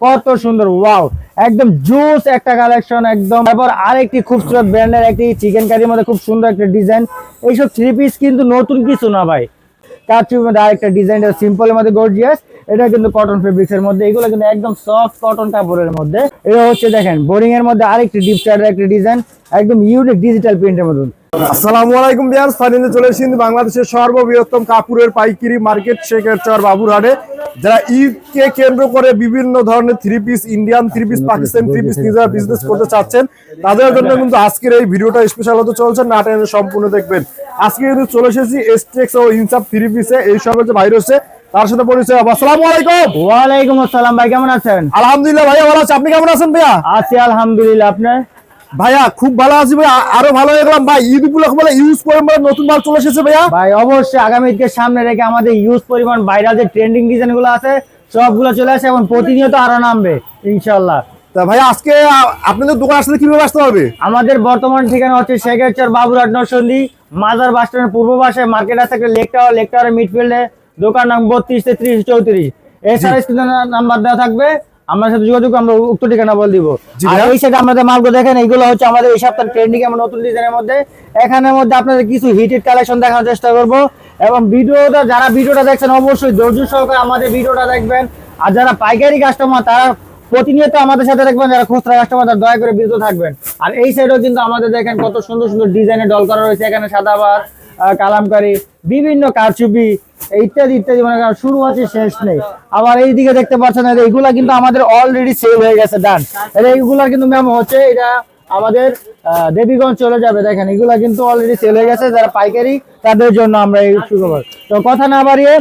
কত সুন্দর, ওয়াও। একদম জুস একটা কালেকশন একদম। তারপর আরেকটি খুবসুরত ব্র্যান্ডের একটি চিকেন কারির মধ্যে খুব সুন্দর একটা ডিজাইন এইসব থ্রি পিস কিন্তু নতুন কিছু না ভাই। কারচুপির মধ্যে আরেকটা ডিজাইন সিম্পলের মধ্যে গর্জিয়াস এটা কিন্তু কটন ফেব্রিক্স এর মধ্যে, এগুলো কিন্তু একদম সফট কটন কাপড়ের মধ্যে। এটা হচ্ছে দেখেন বোরিং এর মধ্যে আরেকটি ডিপ চার্টের একটা ডিজাইন একদম ইউনিক ডিজিটাল প্রিন্টের মধ্যে আসসালামু আলাইকুম বিয়ার চলে এসেছি বাংলাদেশের পাইকারি মার্কেট শেখের চর যারা কেন্দ্র করে বিভিন্ন ধরনের three piece Indian three piece Pakistan three piece যারা বিজনেস করতে চাচ্ছেন, তাদের জন্য কিন্তু আজকের এই ভিডিওটা স্পেশাল হতে চলছে, না সম্পূর্ণ দেখবেন। আজকে কিন্তু চলে এসেছি এসটেক্স ও ইনসাফ থ্রি পিসে এই সবের যে ভাইরাস তার সাথে পরিচয় হব। আসসালামু আলাইকুম। ওয়ালাইকুম আসসালাম ভাই কেমন আছেন? আলহামদুলিল্লাহ ভাইয়া ভালো আছে। আপনি কেমন আছেন ভাইয়া? আছি আলহামদুলিল্লাহ আপনার? ভাইয়া খুব ভালো আছি ভাই আরও ভালো দেখলাম ভাই ঈদ উপলক্ষে বলে ইউজ বলে নতুন মাল চলে এসেছে ভাইয়া। ভাই অবশ্যই আগামী ঈদকে সামনে রেখে আমাদের ইউজ পরিমাণ ভাইরাল যে ট্রেন্ডিং ডিজাইনগুলো আছে সবগুলো চলে আসে এবং প্রতিনিয়ত আরও নামবে ইনশাল্লাহ তা ভাই আজকে আপনাদের দোকান আসলে কীভাবে আসতে হবে আমাদের বর্তমান ঠিকানা হচ্ছে শেখেরচর বাবুরাট নরসন্দি মাজার বাস স্ট্যান্ডের পূর্ব পাশে মার্কেট আছে একটা লেক টাওয়ার লেক টাওয়ারের মিডফিল্ডে দোকান নাম বত্রিশ তেত্রিশ চৌত্রিশ। এছাড়া স্ক্রিনে নাম্বার দেওয়া থাকবে আমার সাথে যোগাযোগ আমরা উক্ত ঠিকানা বলে দিব। আর। এই সাইডে আমাদের মালগুলো দেখেন এইগুলো হচ্ছে আমাদের এই সপ্তাহের ট্রেন্ডিং এমন নতুন ডিজাইনের মধ্যে। এখানের মধ্যে আপনাদের কিছু হিটেড কালেকশন দেখানোর চেষ্টা করব। এবং ভিডিওটা যারা ভিডিওটা দেখছেন অবশ্যই ধৈর্য সহকারে আমাদের ভিডিওটা দেখবেন। আর যারা পাইকারি কাস্টমার তারা প্রতিনিয়ত আমাদের সাথে দেখবেন যারা খুচরা কাস্টমার তারা দয়া করে বিরত থাকবেন। আর এই সাইডেও কিন্তু আমাদের দেখেন কত সুন্দর সুন্দর ডিজাইনের ডল করা রয়েছে এখানে সাদাবার আহ, কালামকারি, বিভিন্ন কারচুপি, ইত্যাদি ইত্যাদি মানে কারণ শুরু আছে, শেষ নেই। আবার এইদিকে দেখতে পাচ্ছেন, এই এইগুলা কিন্তু আমাদের অলরেডি সেল হয়ে গেছে ডান এইগুলা কিন্তু ম্যাম হচ্ছে এটা আমাদের দেবীগঞ্জ চলে যাবে, দেখেন, এগুলা কিন্তু অলরেডি সেল হয়ে গেছে, যারা পাইকারি, তাদের জন্য আমরা এই সুখবর। তো কথা না বাড়িয়ে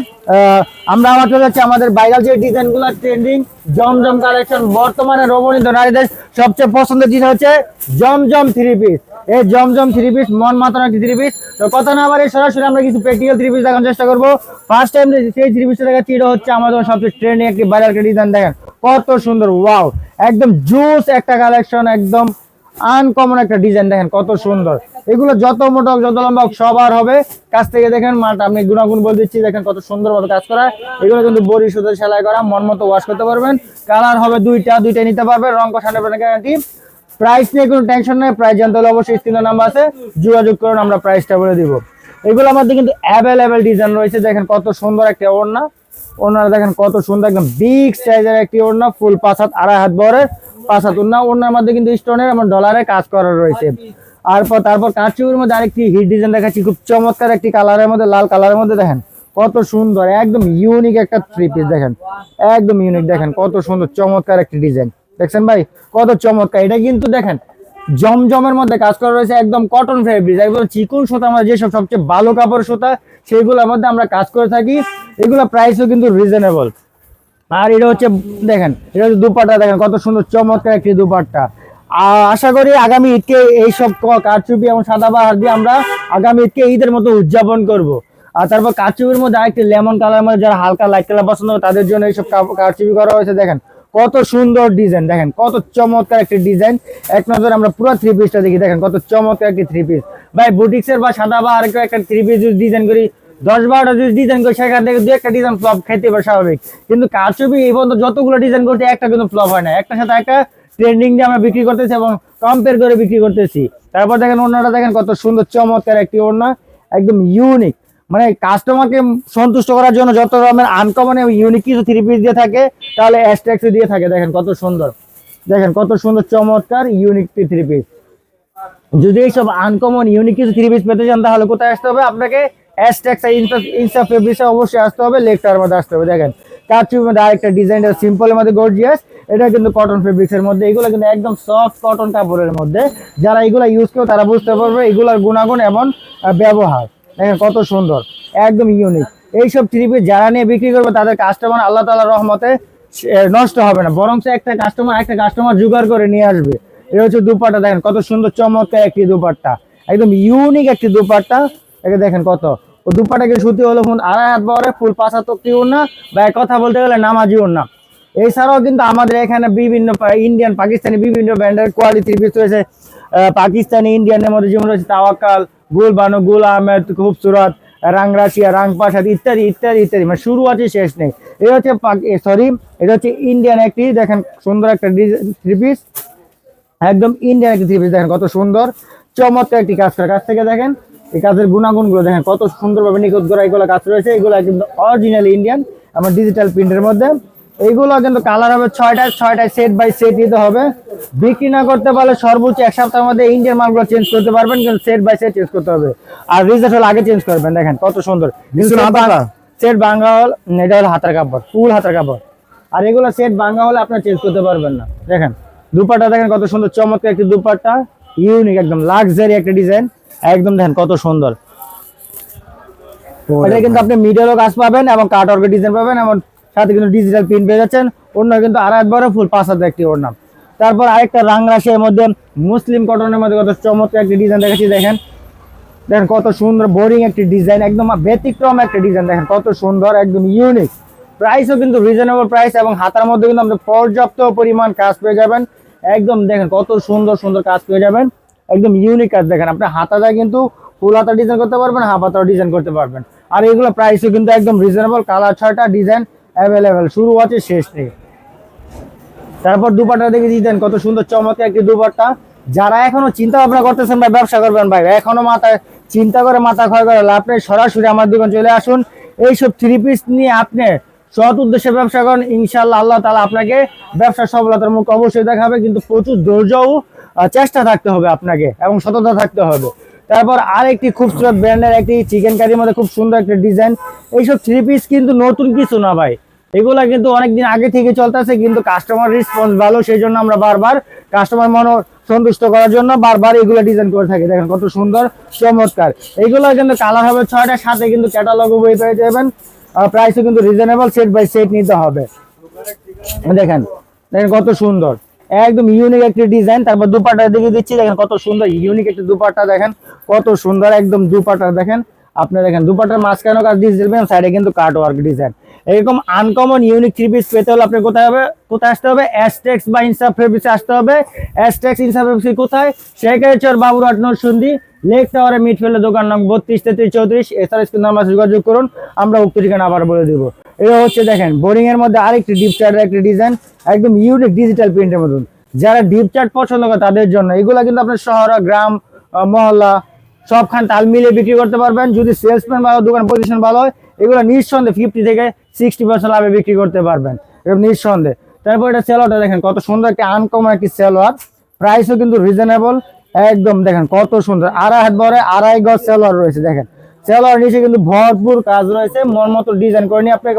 আমরা আমার চলে যাচ্ছি, আমাদের ভাইরাল যে ডিজাইনগুলা ট্রেন্ডিং জমজম কালেকশন বর্তমানে রমণীয় নারীদের সবচেয়ে পছন্দের জিনিস হচ্ছে জমজম থ্রি পিস এই জমজম থ্রি পিস মন মাতানো একটি থ্রি পিস তো কথা না বাড়িয়ে সরাসরি আমরা কিছু প্র্যাকটিক্যাল থ্রি পিস দেখানোর চেষ্টা করব। ফার্স্ট টাইম সেই থ্রি পিসটা দেখাচ্ছি, এটা হচ্ছে আমাদের সবচেয়ে ট্রেন্ডিং একটি একটা ডিজাইন দেখেন। কত সুন্দর ওয়াও একদম জুস একটা কালেকশন একদম আনকমন একটা ডিজাইন দেখেন, কত সুন্দর। এগুলো যত মোটা হোক, যত লম্বা হোক, সবার হবে। কাছ থেকে দেখেন, মালটা আমি গুণাগুণ বলে দিচ্ছি, দেখেন কত সুন্দর মতো কাজ করা। এগুলো কিন্তু বড়ি, সুতো, সেলাই করা, মন মতো ওয়াশ করতে পারবেন। কালার হবে দুইটা দুইটা নিতে পারবেন রং কষানো গ্যারান্টি প্রাইস নিয়ে কোনো টেনশন নেই, প্রাইস জানতে হলে অবশ্যই স্ক্রিনের নাম্বার আছে, যোগাযোগ করুন, আমরা প্রাইসটা বলে দিব। এগুলো মধ্যে কিন্তু অ্যাভেলেবেল ডিজাইন রয়েছে, দেখেন কত সুন্দর একটা ওড়না। ওনারা দেখেন কত সুন্দর, একদম বিগ সাইজের একটি ওড়না ফুল পাঁচ হাত, আড়াই হাত বরের পাঁচ হাত ওড়না। ওড়নার মধ্যে কিন্তু স্টোনের এবং ডলারের কাজ করা রয়েছে। তারপর তারপর কাঁচুর মধ্যে আরেকটি হিট ডিজাইন দেখাচ্ছি, খুব চমৎকার একটি কালারের মধ্যে, লাল কালারের মধ্যে দেখেন, কত সুন্দর, একদম ইউনিক একটা থ্রি পিস দেখেন। একদম ইউনিক দেখেন, কত সুন্দর, চমৎকার একটি ডিজাইন দেখছেন ভাই, কত চমৎকার। এটা কিন্তু দেখেন, জমজমের মধ্যে কাজ করা রয়েছে একদম কটন ফেব্রিক একদম চিকুন সুতা আমরা যেসব সবচেয়ে ভালো কাপড় সুতা সেইগুলোর মধ্যে আমরা কাজ করে থাকি। এগুলো প্রাইসও কিন্তু রিজনেবল আর এটা হচ্ছে, দেখেন, এটা হচ্ছে দুপাট্টা, দেখেন, কত সুন্দর চমৎকার একটি দুপাট্টা। আশা করি আগামী ঈদকে এইসব কারচুপি এবং সাদা বাহার দিয়ে আমরা আগামী ঈদকে ঈদের মতো উদযাপন করব। আর তারপর কারচুপির মধ্যে আরেকটি লেমন কালার মধ্যে যারা হালকা লাইট কালার পছন্দ তাদের জন্য এইসব কারচুপি করা হয়েছে, দেখেন। কত সুন্দর ডিজাইন দেখেন, কত চমৎকার একটি ডিজাইন এক নজরে আমরা পুরো থ্রি পিসটা দেখি, দেখেন, কত চমৎকার একটি থ্রি পিস ভাই বুটিক্সের বা সাদা বা আরেকটা একটা থ্রি পিস ডিজাইন করি, দশ বারোটা যদি ডিজাইন করি, সেখান থেকে দু একটা ডিজাইন ফ্লপ খেতে পারে স্বাভাবিক। কিন্তু কারচুপি এই পর্যন্ত যতগুলো ডিজাইন করতে একটা কিন্তু ফ্লপ হয় না। একটা সাথে একটা ট্রেন্ডিং দিয়ে আমরা বিক্রি করতেছি এবং কম্পেয়ার করে বিক্রি করতেছি। তারপর দেখেন ওনারা দেখেন কত সুন্দর, চমৎকার একটি ওড়না। একদম ইউনিক মানে কাস্টমারকে সন্তুষ্ট করার জন্য যত রকমের আনকমন ইউনিক কিছু থ্রি পিস দিয়ে থাকে, তাহলে অ্যাস্ট্যাক্সে দিয়ে থাকে। দেখেন কত সুন্দর। দেখেন কত সুন্দর, চমৎকার ইউনিক থ্রি পিস যদি এইসব আনকমন ইউনিক কিছু থ্রি পিস পেতে চান, তাহলে কোথায় আসতে হবে? আপনাকে অ্যাস্ট্যাক্স ইনসা ফেব্রিক্সে অবশ্যই আসতে হবে লেকটার মধ্যে আসতে হবে। দেখেন কারচুপির মধ্যে আরেকটা ডিজাইন সিম্পলের মধ্যে গর্জিয়াস এটা কিন্তু কটন ফেব্রিক্সের মধ্যে। এগুলো কিন্তু একদম সফট কটন কাপড়ের মধ্যে। যারা এগুলো ইউজ করে, তারা বুঝতে পারবে এগুলোর গুণাগুণ এবং ব্যবহার। দেখেন কত সুন্দর, একদম ইউনিক এইসব থ্রি পিস যারা নিয়ে বিক্রি করবে, তাদের কাস্টমার আল্লাহ তাআলার রহমতে নষ্ট হবে না। বরং একটা কাস্টমার একটা কাস্টমার জোগাড় করে নিয়ে আসবে। এটা হচ্ছে দুপাট্টা, দেখেন কত সুন্দর, চমৎকার একটি দুপাট্টা। একদম ইউনিক একটি দুপাট্টা। একে দেখেন কত। ও দুপাটাকে সুতি হলো ফুল আড়াই হাত বড়, ফুল পাঁচ হাত কি না বা এক কথা বলতে গেলে নামাজি না এছাড়াও কিন্তু আমাদের এখানে বিভিন্ন ইন্ডিয়ান পাকিস্তানি বিভিন্ন ব্র্যান্ডের কোয়ালিটি পিস রয়েছে। পাকিস্তানি ইন্ডিয়ানের মধ্যে যেমন রয়েছে তাওয়াক্কাল, গুল বানু, গুল আহমেদ, খুবসুরত রাংরাশিয়া রাংপাশাদ ইত্যাদি ইত্যাদি ইত্যাদি। মানে শুরু আছে, শেষ নেই। এটা হচ্ছে সরি এটা হচ্ছে ইন্ডিয়ান একটি, দেখেন সুন্দর একটা থ্রি পিস একদম ইন্ডিয়ান একটি থ্রি পিস দেখেন কত সুন্দর। চমৎকার একটি কাজ করা। কাছ থেকে দেখেন, এই কাজের গুণাগুণগুলো দেখেন, কত সুন্দরভাবে নিখুঁত করা এগুলো কাজ রয়েছে। এগুলো একদম অরিজিনাল ইন্ডিয়ান আমার ডিজিটাল প্রিন্টের মধ্যে। এইগুলো কিন্তু কালার হবে ছয়টা ছয়টায় সেট বাই সেট দিতে হবে। বিক্রি না করতে পারলে সর্বোচ্চ এক সপ্তাহের মধ্যে ইন্ডিয়ান মালগুলো চেঞ্জ করতে পারবেন কিন্তু সেট বাই সেট চেঞ্জ করতে হবে। আর রিজার্ট হলে আগে চেঞ্জ করবেন দেখেন কত সুন্দর। সেট ভাঙা হল এটা হলো হাতের কাপড় ফুল হাতের কাপড়। আর এগুলো সেট ভাঙা হলে আপনার চেঞ্জ করতে পারবেন না। দেখেন দুপাট্টা দেখেন কত সুন্দর চমৎকার একটি দুপাট্টা। ইউনিক একদম লাক্সারি একটা ডিজাইন একদম দেখেন কত সুন্দর। এটা কিন্তু আপনি মিডলও কাজ পাবেন এবং কাট ওয়ার্কের ডিজাইন পাবেন এবং সাথে কিন্তু ডিজিটাল প্রিন্ট পেয়ে যাচ্ছেন। অন্য কিন্তু আড়াই বড় ফুল পাঁচ হাজার একটি ওর নাম তারপর আরেকটা রাংরাশির মধ্যে মুসলিম কটনের মধ্যে কত চমৎকার একটি ডিজাইন দেখাচ্ছি, দেখেন। দেখেন কত সুন্দর বোরিং একটি ডিজাইন একদম ব্যতিক্রম একটা ডিজাইন দেখেন কত সুন্দর, একদম ইউনিক প্রাইসও কিন্তু রিজনেবল প্রাইস এবং হাতার মধ্যে কিন্তু আপনি পর্যাপ্ত পরিমাণ কাজ পেয়ে যাবেন। একদম দেখেন কত সুন্দর সুন্দর কাজ পেয়ে যাবেন। একদম ইউনিক কাজ, দেখেন আপনি হাতাটা কিন্তু ফুল হাতা ডিজাইন করতে পারবেন হাফ হাতাও ডিজাইন করতে পারবেন। আর এগুলো প্রাইসও কিন্তু একদম রিজনেবল কালার ছয়টা ডিজাইন অ্যাভেলেবেল শুরু আছে, শেষ নেই। তারপর দুপাট্টা দেখে দিতেন কত সুন্দর, চমৎকার একটি দুপাট্টা। যারা এখনও চিন্তা ভাবনা করতেছেন ভাই ব্যবসা করবেন ভাই, এখনও মাথায় চিন্তা করে মাথা ক্ষয় করে নেই, সরাসরি আমার দোকান চলে আসুন। এইসব থ্রি পিস নিয়ে আপনি সৎ উদ্দেশ্যে ব্যবসা করেন ইনশাল্লাহ আল্লাহ তালা আপনাকে ব্যবসা সফলতার মুখ অবশ্যই দেখাবে, কিন্তু প্রচুর ধৈর্যও চেষ্টা থাকতে হবে আপনাকে এবং সততা থাকতে হবে। তারপর আরেকটি খুবসুরত ব্র্যান্ডের একটি চিকেন কারির মধ্যে খুব সুন্দর একটা ডিজাইন এইসব থ্রি পিস কিন্তু নতুন কিছু না ভাই। এগুলা কিন্তু অনেকদিন আগে থেকে চলতেছে, কিন্তু কাস্টমার রেসপন্স ভালো সেই জন্য আমরা বারবার কাস্টমার মন সন্তুষ্ট করার জন্য বারবার এগুলো ডিজাইন করে থাকি। দেখেন কত সুন্দর, চমৎকার। এগুলো কিন্তু কালার হবে ছয়টা সাথে কিন্তু ক্যাটালগ বই পেয়ে যাবেন। প্রাইসও কিন্তু রিজনেবল সেট বাই সেট নিতে হবে। দেখেন দেখেন কত সুন্দর। একদম ইউনিক একটি ডিজাইন তারপর দুপাটা দেখে দিচ্ছি, দেখেন কত সুন্দর ইউনিক একটি দুপাটা দেখেন কত সুন্দর, একদম দুপাটা দেখেন। আপনি দেখেন দুপাটার মাঝখানে কাজ ডিজাইন দেবেন সাইডে কিন্তু কাট ওয়ার্ক ডিজাইন এরকম আনকমন ইউনিক থ্রি পিস পেতে হলে আপনি কোথায় হবে? কোথায় আসতে হবে? অ্যাস্টেক্স বা ইনসাফ ফেব্রিক্সে আসতে হবে। অ্যাস্টেক্স ইনসাফ ফেব্রিক্স কোথায় শেখাইচর বাবুরহাট নরসুন্দি লেক টাওয়ারে মিটফিল্ডে দোকান নাম বত্রিশ, তেত্রিশ, চৌত্রিশ। এছাড়া স্ক্রিন নাম্বার যোগাযোগ করুন। আমরা উক্ত ঠিকানা আবার বলে দিব। এটা হচ্ছে দেখেন বোরিং এর মধ্যে আরেকটি ডিপ চার্টের একটি ডিজাইন একদম ইউনিক ডিজিটাল প্রিন্টের মতন। যারা ডিপ চার্ট পছন্দ করে তাদের জন্য, এগুলো কিন্তু আপনার শহর, গ্রাম মহল্লা সবখান তাল মিলিয়ে বিক্রি করতে পারবেন। যদি সেলসম্যান ভালো, দোকান পজিশন ভালো হয়, এগুলো নিঃসন্দেহে ফিফটি থেকে সিক্সটি পার্সেন্ট লাভে বিক্রি করতে পারবেন। এরকম নিঃসন্দেহে। তারপর এটা সেলোয়ারটা দেখেন, কত সুন্দর একটা আনকমন একটি সেলোয়ার প্রাইসও কিন্তু রিজনেবল একদম দেখেন, কত সুন্দর। আড়াই হাত বড় আড়াই গজ সেলোয়ার রয়েছে, দেখেন। সেলোয়ার নিচে কিন্তু ভরপুর কাজ রয়েছে, মন মতো ডিজাইন করে নিয়ে আপনি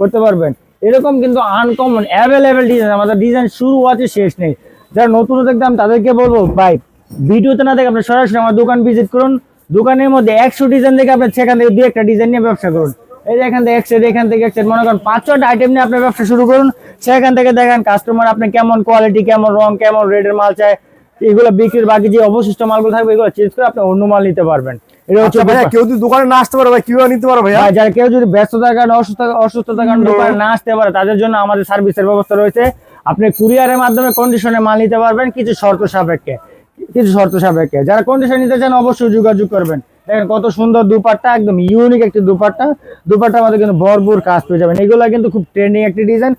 করতে পারবেন। এরকম কিন্তু আনকমন অ্যাভেলেবেল ডিজাইন আমাদের ডিজাইন শুরু আছে, শেষ নেই। যারা নতুন দেখতাম তাদেরকে বলব, ভাই ভিডিওতে না দেখে আপনি সরাসরি আমার দোকান ভিজিট করুন। দোকানের মধ্যে একশো ডিজাইন দেখে আপনি সেখান থেকে দু একটা ডিজাইন নিয়ে ব্যবসা করুন। এই যে এখান থেকে এক এখান থেকে এক মনে করেন পাঁচ ছটা আইটেম নিয়ে আপনার ব্যবসা শুরু করুন। সেখান থেকে দেখেন কাস্টমার আপনি কেমন কোয়ালিটি কেমন রং কেমন রেটের মাল চায়। এগুলো বিক্রির বাকি যে অবশিষ্ট মালগুলো থাকবে এগুলো চেঞ্জ করে আপনি অন্য মাল নিতে পারবেন। এটা হচ্ছে আচ্ছা কেউ যদি দোকানে না আসতে পারে ভাই কীভাবে নিতে পারে ভাইয়া? ভাই, যারা কেউ যদি ব্যস্ততার কারণে অসুস্থ অসুস্থতার কারণে দোকানে না আসতে পারে তাদের জন্য আমাদের সার্ভিসের ব্যবস্থা রয়েছে। আপনি কুরিয়ারের মাধ্যমে কন্ডিশনে মাল নিতে পারবেন কিছু শর্ত সাপেক্ষে। কিছু শর্ত সাপেক্ষে। যারা কন্ডিশন নিতে চান অবশ্যই যোগাযোগ করবেন। দেখেন কত সুন্দর দুপাট্টা, একদম ইউনিক একটি দুপাট্টা। দুপাট্টা আমাদের কিন্তু ভরপুর কাজ পেয়ে যাবেন। এগুলো কিন্তু খুব ট্রেন্ডিং একটি ডিজাইন